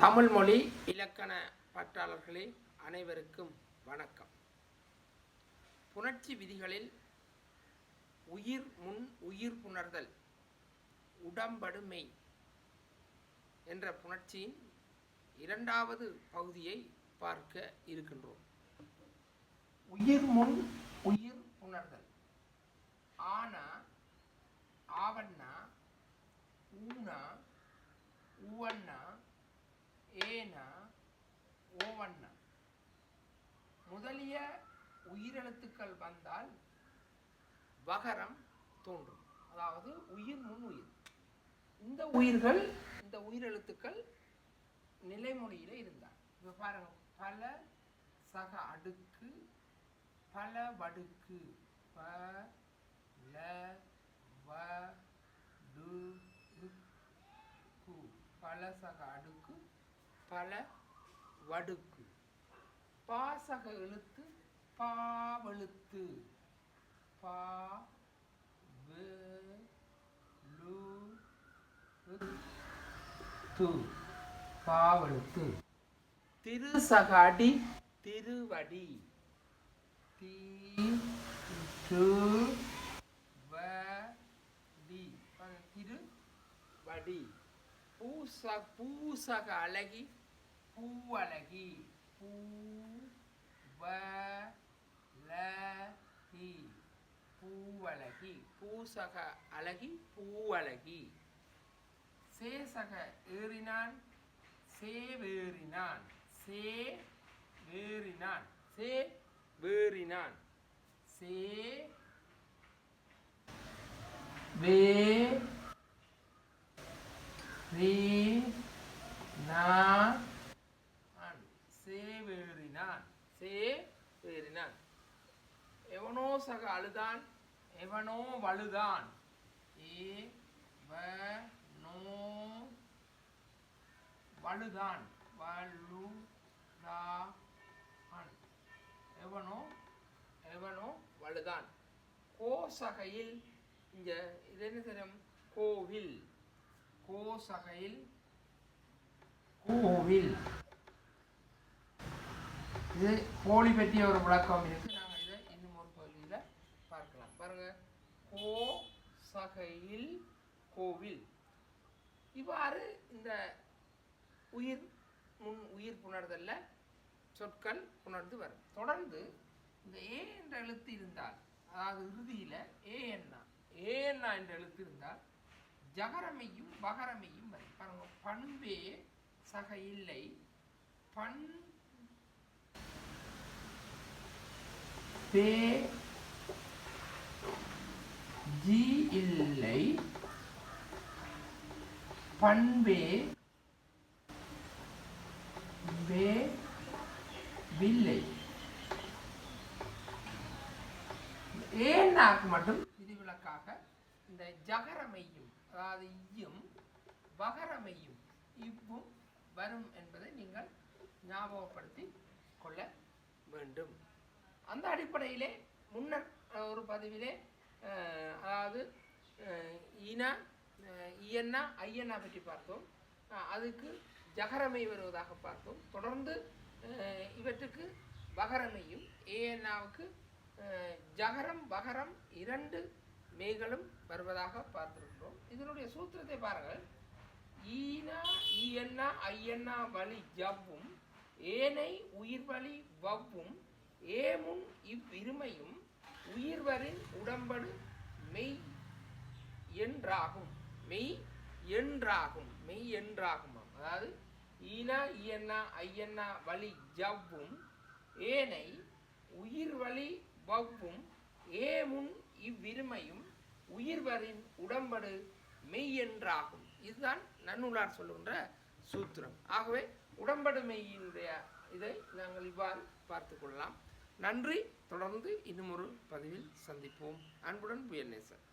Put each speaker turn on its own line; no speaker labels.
தமிழ் மொழி இலக்கண பற்றாளர்களே அனைவருக்கும் வணக்கம். புணர்ச்சி விதிகளில் உயிர் முன் உயிர் புணர்தல் உடம்படுமை என்ற புணர்ச்சியின் இரண்டாவது பகுதியை பார்க்க இருக்கின்றோம். உயிர் முன் உயிர் புணர்தல். ஆனா ஆவண்ணா ஊனா ஊவண்ணா ஏனா ஓவண்ணா முதலிய உயிரெழுத்துக்கள் வந்தால் வகரம் தோன்றும். அதாவது உயிர் முன் உயிர். இந்த உயிர்கள் இந்த உயிரெழுத்துக்கள் நிலைமொழியில் இருந்தால் இப்போ பாருங்க பல சக அடுக்கு பல வடுக்கு. ப ல வ டு கு. பல சக அடுக்கு பல வடுக்கு. பாசக எழுத்து பாவெழுத்து பா வு து. பாவெழுத்து திருசக அடி திருவடி தீ திருவடி பூச பூசக அழகி பூவழகி பூ வ ல கி பூவழகி பூசக அழகி பூவழகி. சேசக ஏறினான் சேவேறினான் சே வேறினான் சே வேறினான். சே வே ரீ ஆன். சேவேறினான். சே எவனோ சக அழுதான் எவனோ வழுதான். ஏ வ நோ வழுதான். வலு எவனோ எவனோ வழுதான். கோசகையில் இங்க இது என்ன தெரியும்? கோவில். கோசகையில் கோவில். இது கோழி பற்றிய ஒரு விளக்கம் இருக்குது நாங்கள் இதை இன்னும் ஒரு பகுதியில் பார்க்கலாம். பாருங்கள் கோ சகையில் கோவில். இவ்வாறு இந்த உயிர் முன் உயிர் புணர்தல்ல சொற்கள் புணர்ந்து வரும். தொடர்ந்து இந்த ஏ என்ற எழுத்து இருந்தால் அதாவது இறுதியில் ஏ என்னா? ஏ என்னா என்ற எழுத்து இருந்தால் ஜகரமையும் பகரமையும் வரும். பாருங்க. பண்பே சக இல்லை பண் பே ஜி இல்லை. பண்பே வே வில்லை. ஏன்னாக்கு மட்டும் விதிவிலக்காக இந்த ஜகரமையும் அதாவது இயும் வகரமையும் இவ்வும் வரும் என்பதை நீங்கள் ஞாபகப்படுத்தி கொள்ள வேண்டும். அந்த அடிப்படையிலே முன்னர் ஒரு பதிவிலே அதாவது இனா ஈனா இயன்னா ஐயன்னா பற்றி பார்த்தோம். அதுக்கு ஜகரமை வருவதாக பார்த்தோம். தொடர்ந்து இவற்றுக்கு பகரமையும் ஏஎன்னாவுக்கு ஜகரம் பகரம் இரண்டு மெய்களும் வருவதாக பார்த்திருக்கிறோம். இதனுடைய சூத்திரத்தை பாருங்கள். ஈனா ஈஎன்னா ஐயன்னா வழி ஜவ்வும் ஏனை உயிர்வழி வவ்வும் ஏமுன் இவ்விருமையும் உயிர்வரின் உடம்படு மெய் என்றாகும். மெய் என்றாகும். மெய் என்றாகுமாம். அதாவது ஈனா இயன்னா ஐயன்னா வழி ஜவ்வும் ஏனை உயிர் வலி வவ்வும் ஏமுன் இவ்விருமையும் உயிர்வரின் உடம்படு மெய் என்றாகும். இதுதான் நன்னுலார் சொல்லுகின்ற சூத்திரம். ஆகவே உடம்படு மெய்யினுடைய இதை நாங்கள் இவ்வாறு பார்த்து கொள்ளலாம். நன்றி. தொடர்ந்து இன்னும் ஒரு பதிவில் சந்திப்போம். அன்புடன் புயல் நேசன்